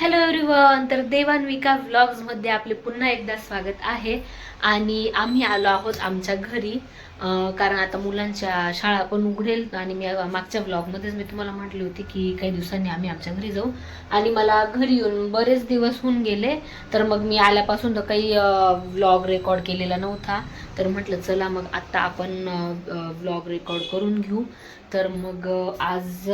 Hello everyone तर देवान्विका व्लॉग्समध्ये आपले पुन्हा एकदा स्वागत आहे. आणि आम्ही आलो आहोत आमच्या घरी. कारण आता मुलांच्या शाळा पण उघडेल. आणि मी मागच्या व्लॉगमध्येच मी तुम्हाला म्हटली होती की काही दिवसांनी आम्ही आमच्या घरी जाऊ. आणि मला घरी येऊन बरेच दिवस होऊन गेले. तर मग मी आल्यापासून तर काही व्लॉग रेकॉर्ड केलेला नव्हता. तर म्हटलं चला मग आत्ता आपण व्लॉग रेकॉर्ड करून घेऊ. तर मग आज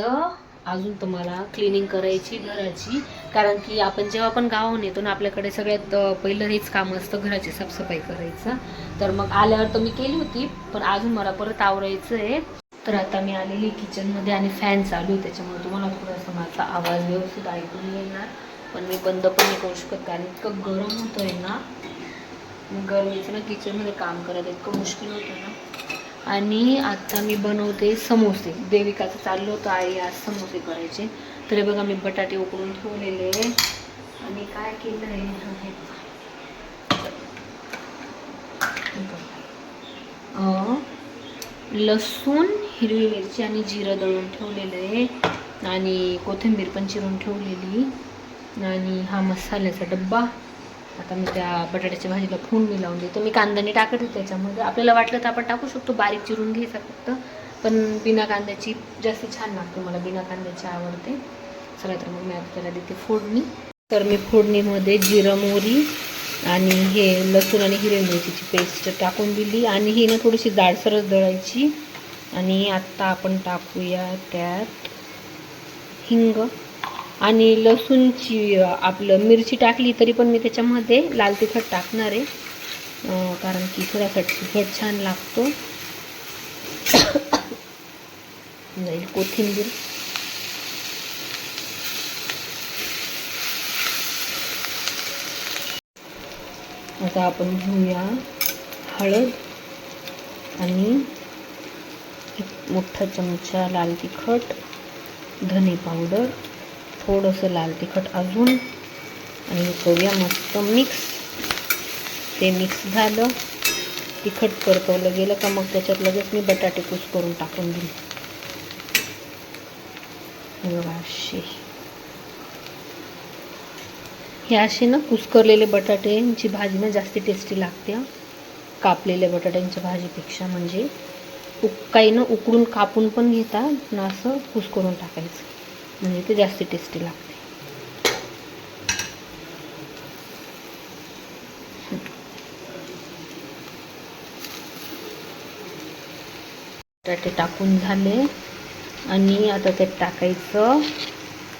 अजून तुम्हाला क्लिनिंग करायची घराची. कारण की आपण जेव्हा पण गावाहून येतो ना आपल्याकडे सगळ्यात पहिलं हेच काम असतं घराची साफसफाई करायचं. तर मग आल्यावर तर मी केली होती पण अजून मला परत आवरायचं आहे तर आता मी आलेली किचनमध्ये आणि फॅन चालू आहे त्याच्यामुळे तुम्हाला थोडासा माझा आवाज व्यवस्थित ऐकून येणार. पण मी बंद पण नाही करू शकत कारण इतकं गरम होतंय ना. गरमीचं ना किचनमध्ये काम करायला इतकं मुश्किल होतं ना. आणि आता मी बनवते समोसे. देविकाचं चाललं होतं आई आज समोसे करायचे. तर बघा मी बटाटे उकडून ठेवलेले. आणि काय केलं आहे? लसूण हिरवी मिरची आणि जिरं दळून ठेवलेलं आहे. आणि कोथिंबीर पण चिरून ठेवलेली. आणि हा मसाल्याचा डब्बा. आता मी त्या बटाट्याच्या भाजीला फून मी लावून देतो. मी कांद्याने टाकत होते त्याच्यामध्ये. आपल्याला वाटलं तर आपण टाकू शकतो बारीक चिरून घ्यायचा फक्त. पण बिना कांद्याची जास्त छान लागते मला बिना कांद्याची आवडते. चला तर मग मी आता त्याला देते फोडणी. तर मी फोडणीमध्ये जिरं मोहरी आणि हे लसूण आणि हिरवी मिरचीची पेस्ट टाकून दिली. आणि ही ना थोडीशी जाडसरच दळायची. आणि आत्ता आपण टाकूया त्यात हिंग. आणि लसूणची आपलं मिरची टाकली तरी पण मी त्याच्यामध्ये लाल तिखट टाकणार आहे. कारण की थोडासा तिखट छान लागतो. जाईल कोथिंबीर. आता आपण घेऊया हळद आणि एक मोठा चमचा लाल तिखट धने पावडर. थोडंसं लाल तिखट अजून. आणि करूया मस्त मिक्स ते मिक्स झालं. तिखट परतवलं गेलं का मग त्याच्यात लगेच मी बटाटे कुस करून टाकून दिले असे हे असे ना कुस्करलेले बटाट्यांची भाजी ना जास्ती टेस्टी लागते कापलेल्या बटाट्यांच्या भाजीपेक्षा. म्हणजे उक काही ना उकडून कापून पण घेतात ना असं कुस करून टाकायचं. म्हणजे ते जास्त टेस्टी लागते. बटाटे टाकून झाले आणि आता त्यात टाकायचं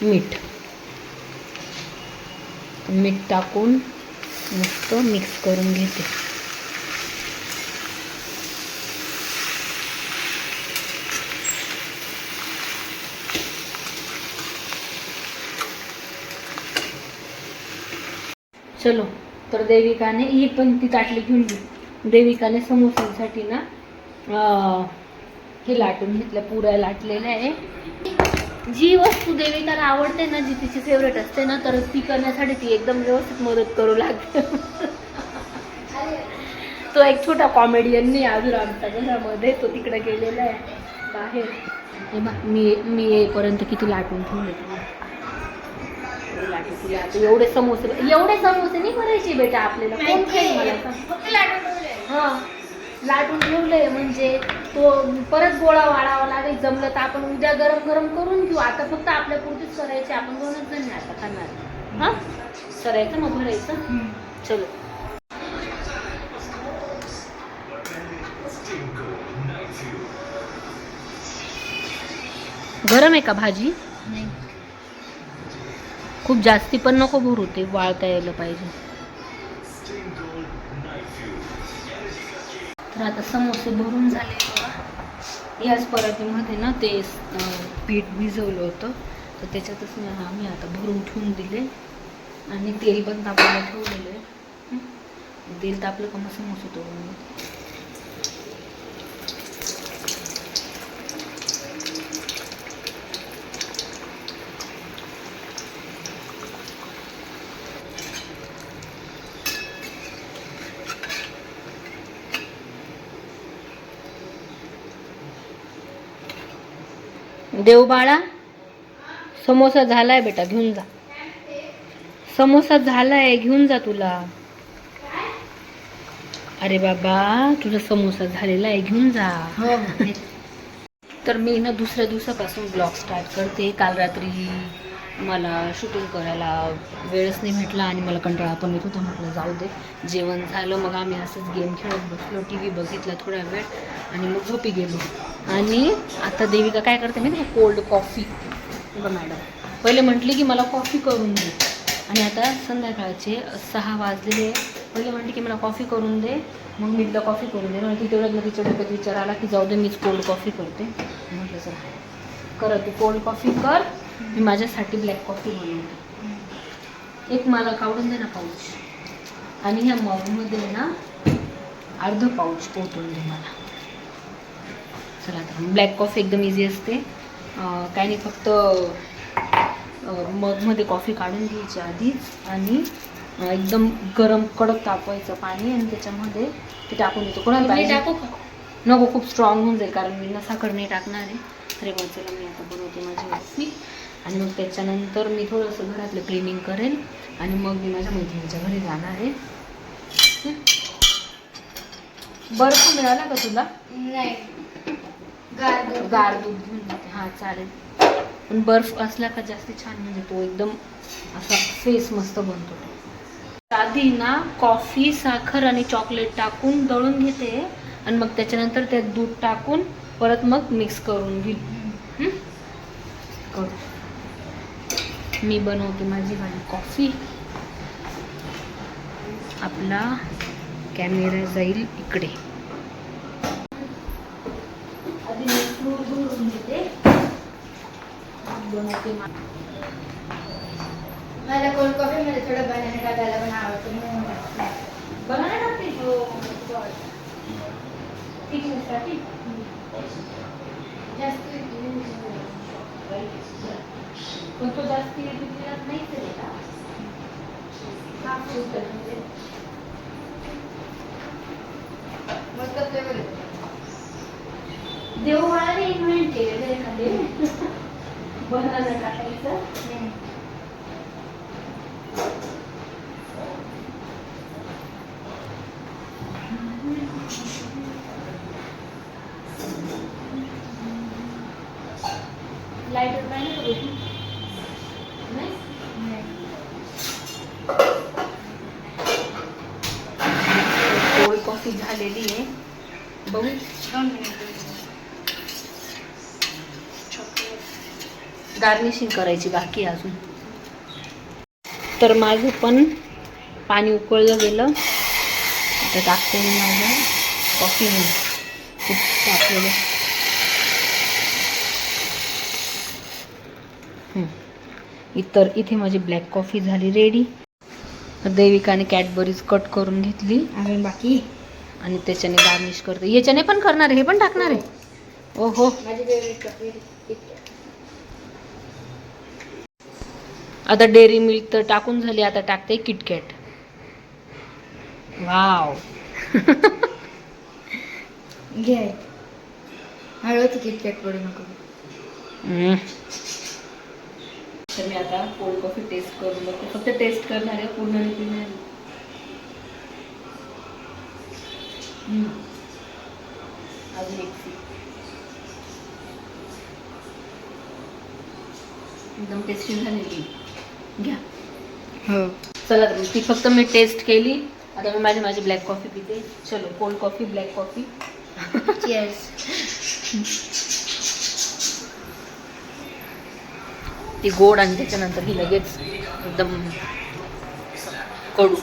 मीठ. मीठ टाकून मस्त मिक्स करून घेते. चलो तर देविकाने ही पण ती ताटली घेऊन गेली देविकाने समोसांसाठी ना हे लाटून घेतलं पुऱ्या लाटलेल्या आहे. जी वस्तू देविकाला आवडते ना जी तिची फेवरेट असते ना तर ती करण्यासाठी ती एकदम व्यवस्थित मदत करू लागते. तो एक छोटा कॉमेडियन नाही अजून आमच्या घरामध्ये तो तिकडे गेलेला आहे बाहेर. हे मी मी येईपर्यंत किती लाटून ठेवले. लाटू तुला आता एवढे समोसे एवढे समोसे नाही करायचे बेटा आपल्याला. कोण खाईल मला सांग? हा लाटून ठेवले म्हणजे तो परत गोळा वाढावा लागेल. जमलं तर आपण उद्या गरम गरम करून घेऊ. आता फक्त आपल्या पुरतीच करायचे. आपण दोनच जण नाही आता खाणार. हा? करायचं मग भरायचं? चलो. गरम आहे का भाजी? खूप जास्ती पण नको भरू ते वाळता यायला पाहिजे. तर आता समोसे भरून झाले बघा. याच परातीमध्ये ना ते पीठ भिजवलं होतं. तर त्याच्यातच मी आम्ही आता भरून ठेवून दिले. आणि तेल पण तापायला ठेवलेलं आहे. तेल तापलं का मग समोसे तोडून घेते. देव बाळा समोसा झालाय बेटा घेऊन जा. समोसा झालाय घेऊन जा तुला. अरे बाबा तुझा समोसा झालेला आहे घेऊन जा. हो. तर मी ना दुसऱ्या दिवसापासून ब्लॉग स्टार्ट करते काल रात्री. मला शूटिंग करायला वेळच नाही भेटला आणि मला कंटाळा पण येत होता. म्हटलं जाऊ दे. जेवण झालं मग आम्ही असंच गेम खेळत बसलो टी व्ही बघितला थोडा वेळ आणि मग झोपी गेलो. आणि आता देविका काय करते माहिती का? कोल्ड कॉफी बघा मॅडम पहिले म्हटली की मला कॉफी करून दे. आणि आता संध्याकाळचे सहा वाजलेले पहिले म्हटली की मला कॉफी करून दे. मग मी तिला कॉफी करून दे मग तेवढ्यात मग तिच्या डोक्यात विचार आला की जाऊ दे मीच कोल्ड कॉफी करते. म्हटलं चला. करत तू कोल्ड कॉफी कर. मी माझ्यासाठी ब्लॅक कॉफी बनवते. एक मला काढून दे ना पाऊच आणि ह्या मॉलमध्ये ना अर्ध पाऊच पोतून दे मला. चला तर ब्लॅक कॉफी एकदम इझी असते. काय नाही फक्त मगमध्ये कॉफी काढून घ्यायची आधीच. आणि एकदम गरम कडक तापवायचं पाणी आणि त्याच्यामध्ये ते टाकून द्यायचं कोणाला टाकू का? नको खूप स्ट्रॉंग होऊन जाईल कारण मी ना साखर नाही टाकणार आहे. तरी चला मी आता बनवते माझी कॉफी आणि मग त्याच्यानंतर मी थोडंसं घरातलं क्लिनिंग करेल आणि मग मी माझ्या मैत्रिणीच्या घरी जाणार आहे? बर्फ मिळाला का तुला? नाही. गार दूध. घेऊन येते हां चालेल. पण बर्फ असला का जास्ती छान म्हणजे तो एकदम असा फेस मस्त बनतो तो. आधी ना कॉफी साखर आणि चॉकलेट टाकून दळून घेते आणि मग त्याच्यानंतर त्यात दूध टाकून परत मग मिक्स करून घेईल. हं? करू. मी बनवते माझी माझी कॉफी. आपला कॅमेरा जाईल इकडे. मला कोल्ड कॉफी मध्ये थोडं बनाना टाकायला पण आवडतं. बनाना टाकते. हो टिकण्यासाठी जास्त पण तो जास्ती पिकलेला नाही तरी का हा फ्रूट मस्त फ्लेवर देव मला इन्व्हेंट केलेलं आहे ना ते बनाना टाकायचं लाईटर पाहिजे का बघू? नाही अशी झालेली आहे. बघू. गार्निशिंग करायची बाकी अजून. तर माझं पण पाणी उकळलं गेलं. आता टाकते मी माझं. कॉफी खूप टाकलेलं इतर इथे माझी ब्लॅक कॉफी झाली रेडी देविकाने कॅडबरीज कट करून घेतली. अजून बाकी? आणि त्याच्याने गार्निश करते. याच्याने पण करणार आहे हे पण टाकणार आहे. ओ हो. आता डेअरी मिल्क तर टाकून झाली आता टाकते किटकॅट वाव घे. हळूच किटकॅट पडू नको. तर मी आता कोल्ड कॉफी टेस्ट करून बघते फक्त टेस्ट करणार आहे पूर्ण नाही पिणार आहे. हम्म. अजून एक. एकदम टेस्टी झालेली घ्या. हो. चला तर ती फक्त मी टेस्ट केली. आता मी माझी माझी ब्लॅक कॉफी पिते. चलो कोल्ड कॉफी ब्लॅक कॉफी ती गोड आणि त्याच्यानंतर ही लगेच एकदम कडू.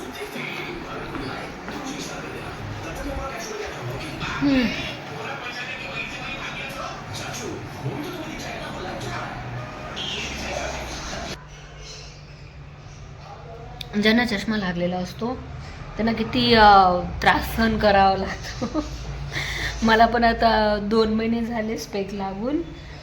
ज्यांना चष्मा लागलेला असतो त्यांना किती त्रास सहन करावा लागतो. मला पण आता दोन महिने झाले स्पेक लागून.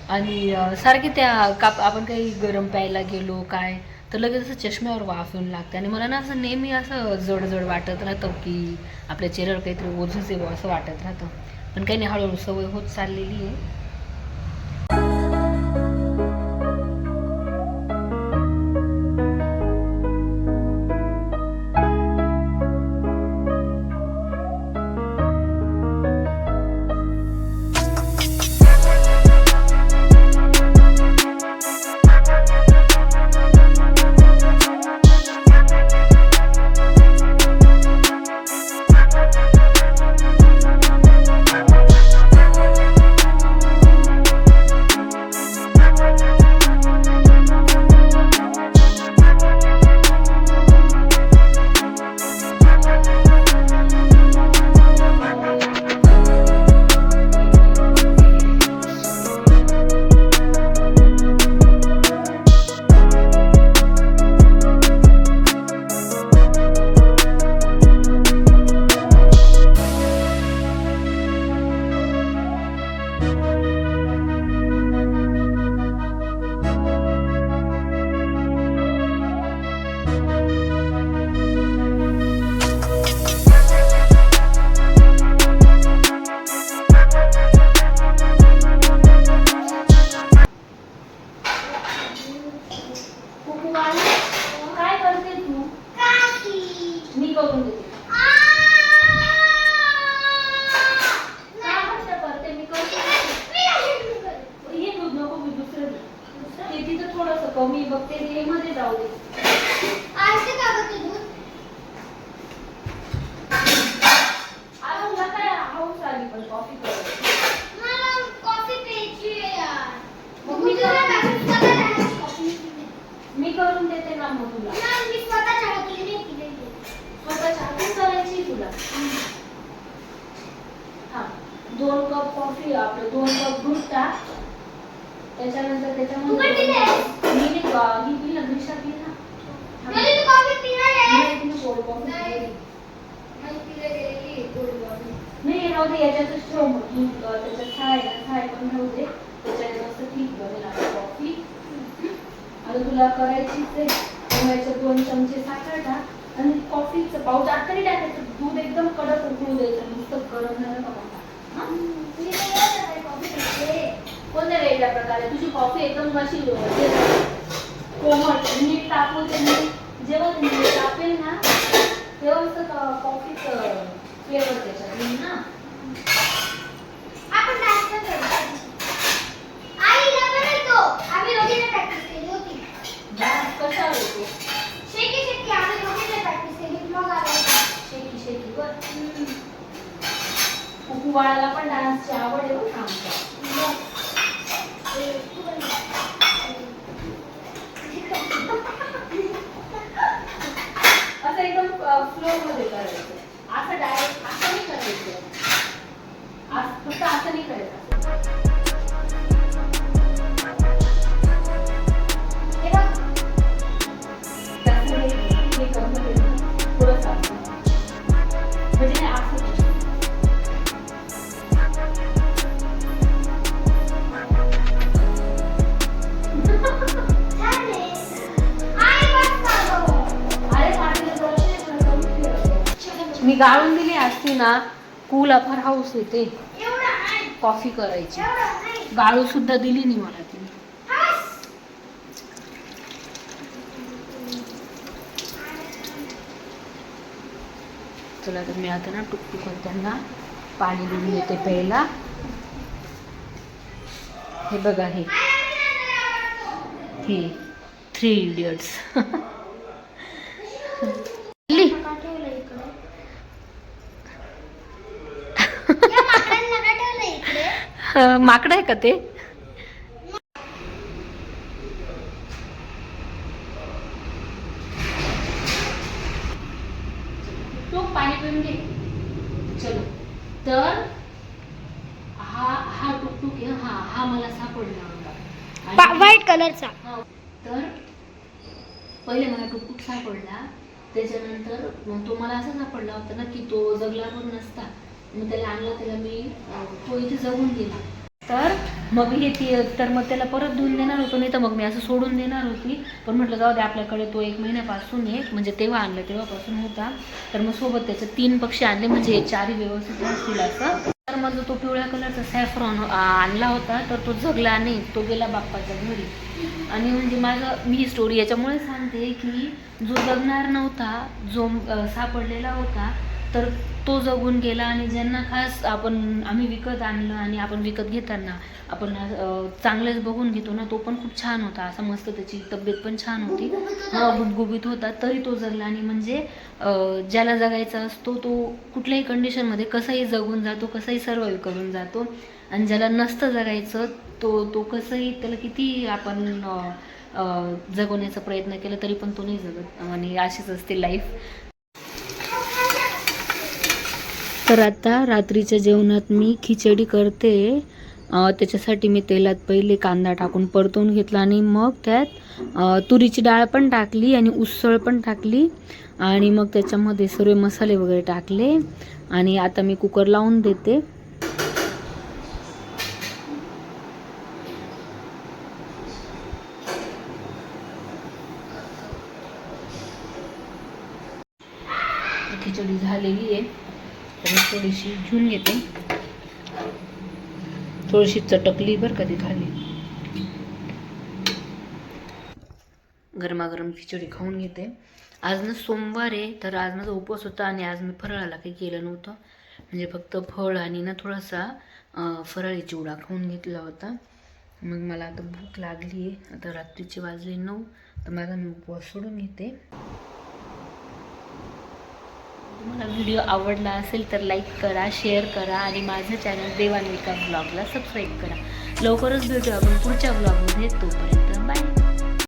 आणि सारखी सारखे त्या काप आपण काही गरम प्यायला गेलो काय तर लगेच असं चष्म्यावर वाफ येऊन लागते. आणि मला ना असं नेहमी असं जडजड वाटत राहतं की आपल्या चेहऱ्यावर काहीतरी ओझंच येवं असं वाटत राहतं. पण काही नाही हळूहळू सवय होत चाललेली आहे. दे याच्यातच ठेव दूध त्याच्यात साय साय पण राहू दे त्याच्यात मस्त ठीक आता कॉफी आता तुला करायचीच आहे. त्यामुळे दोन चमचे साखर टाक आणि कॉफीचं पाऊच आता नाही टाकायचं. दूध एकदम कडक उकळू द्यायचं. नुसतं गरम झालं का बघा. हा? कोणत्या वेगळ्या प्रकारे? तुझी कॉफी एकदम अशी कोमट मीठ टाकून ते मीठ जेव्हा मीठ टाकेल ना तेव्हा असं कॉफीचं फ्लेवर त्याच्यात ना. कुकुवाळाला पण डान्सची आवड आहे आमच्या. असं एकदम फ्लो मध्ये करायचं. असं डायरेक्ट असं नाही करायचं. फक्त असं नाही करायचं. म्हणजे असं. मी गाळून दिली असती ना कूला फार हाऊस येते कॉफी करायची. गाळू सुद्धा दिली नाही मला तिने चला तर मी आता ना टुकटुक त्यांना पाणी देऊन देते प्यायला. हे बघा हे. हे. थ्री इडियट्स माकडं आहे का ते? तो पाणी पिऊन घे. चलो. तर हा हा टुकटुक हा हा मला सापडला होता. व्हाईट कलरचा. हा, तर पहिले मला टुकटुक सापडला. त्याच्यानंतर मग तो मला असा सापडला होता ना की तो जगला पण नसता. मग त्याला आणला त्याला मी तो इथे जगून गेला. तर मग हे ती तर मग त्याला परत धुवून देणार होतो नाही तर मग मी असं सोडून देणार होती. पण म्हटलं जाऊ दे आपल्याकडे तो एक महिन्यापासून आहे म्हणजे तेव्हा आणलं तेव्हापासून होता. तर मग सोबत त्याचे तीन पक्षी आणले म्हणजे हे चारही व्यवस्थित असतील असं. तर मग तो पिवळ्या कलरचा सॅफ्रॉन आणला होता तर तो जगला नाही तो गेला बाप्पाच्या घरी. आणि म्हणजे माझं मी ही स्टोरी याच्यामुळे सांगते की जो जगणार नव्हता जो सापडलेला होता तर तो जगून गेला आणि ज्यांना खास आपण आम्ही विकत आणलं आणि आपण विकत घेताना आपण अं, चांगलेच बघून घेतो ना तो पण खूप छान होता. असा मस्त त्याची तब्येत पण छान होती. हा गुबगुबीत होता तरी तो जगला आणि म्हणजे ज्याला जगायचा असतो तो कुठल्याही कंडिशनमध्ये कसंही जगून जातो कसंही सर्वाईव्ह करून जातो. आणि ज्याला नसतं जगायचं तो तो कसंही त्याला किती आपण जगवण्याचा प्रयत्न केला तरी पण तो नाही जगत. आणि अशीच असते लाईफ तर आता रात्रीच्या जेवणात मी खिचडी करते. त्याच्यासाठी मी तेलात पहिले कांदा टाकून परतवून घेतला आणि मग त्यात तुरीची डाळ पण टाकली आणि उसळ पण टाकली. आणि मग त्याच्यामध्ये सर्व मसाले वगैरे टाकले. आणि आता मी कुकर लावून देते खिचडी झालेली आहे तर थोडीशी घेऊन घेते. थोडीशी चटकली बरं कधी खाली. गरमागरम खिचडी खाऊन घेते. आज ना सोमवार आहे तर आज माझा उपवास होता आणि आज मी फराळाला काही केलं नव्हतं. म्हणजे फक्त फळ आणि ना थोडासा फराळी चिवडा खाऊन घेतला होता. मग मला आता भूक लागली आहे आता रात्रीचे वाजले नऊ तर माझा मी उपवास सोडून घेते. तुम्हाला व्हिडिओ आवडला असेल तर लाईक करा शेअर करा आणि माझं चॅनल देवान्विका ब्लॉगला सबस्क्राईब करा. लवकरच भेटू आपण पुढच्या ब्लॉगमध्ये तोपर्यंत बाय.